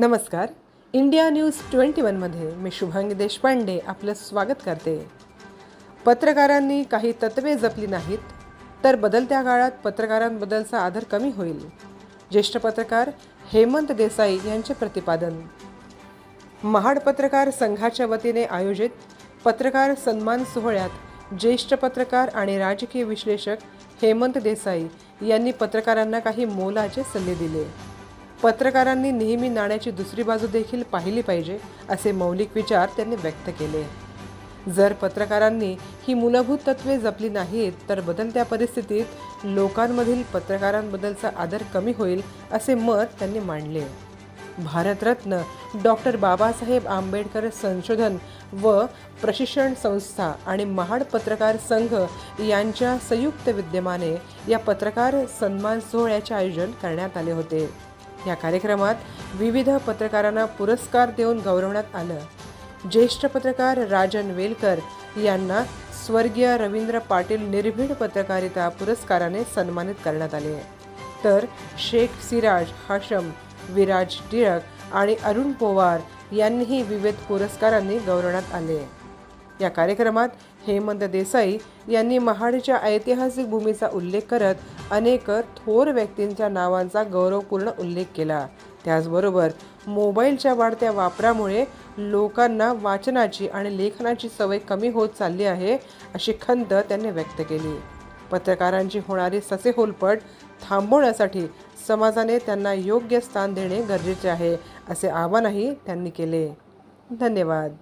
नमस्कार. India news twenty वनमध्ये मी शुभांगी देशपांडे आपलं स्वागत करते. पत्रकारांनी काही तत्त्वे जपली नाहीत तर बदलत्या काळात पत्रकारांबद्दलचा आदर कमी होईल. ज्येष्ठ पत्रकार हेमंत देसाई यांचे प्रतिपादन. महाड पत्रकार संघाच्या वतीने आयोजित पत्रकार सन्मान सोहळ्यात ज्येष्ठ पत्रकार आणि राजकीय विश्लेषक हेमंत देसाई यांनी पत्रकारांना काही मोलाचे सल्ले दिले. पत्रकारांनी नेहमी नाण्याची दुसरी बाजू देखील पाहिली पाहिजे असे मौलिक विचार त्यांनी व्यक्त केले. जर पत्रकारांनी ही मूलभूत तत्वे जपली नाहीत तर बदलत्या परिस्थितीत लोकांमधील पत्रकारांबद्दलचा आदर कमी होईल असे मत त्यांनी मांडले. भारतरत्न डॉक्टर बाबासाहेब आंबेडकर संशोधन व प्रशिक्षण संस्था आणि महाड पत्रकार संघ यांच्या संयुक्त विद्यमाने या पत्रकार सन्मान सोहळ्याचे आयोजन करण्यात आले होते. या कार्यक्रमात विविध पत्रकारांना पुरस्कार देऊन गौरवण्यात आलं. ज्येष्ठ पत्रकार राजन वेलकर यांना स्वर्गीय रवींद्र पाटील निर्भीड पत्रकारिता पुरस्काराने सन्मानित करण्यात आले. तर शेख सिराज हाशम विराज टिळक आणि अरुण पोवार यांनीही विविध पुरस्कारांनी गौरवण्यात आले. या कार्यक्रमात हेमंत देसाई यांनी महाडच्या ऐतिहासिक भूमीचा उल्लेख करत अनेक थोर व्यक्तींच्या नावांचा गौरवपूर्ण उल्लेख केला. त्याचबरोबर मोबाईलच्या वाढत्या वापरामुळे लोकांना वाचनाची आणि लेखनाची सवय कमी होत चालली आहे अशी खंत त्यांनी व्यक्त केली. पत्रकारांची होणारी ससेहोलपट थांबवण्यासाठी समाजाने त्यांना योग्य स्थान देणे गरजेचे आहे असे आवाहनही त्यांनी केले. धन्यवाद.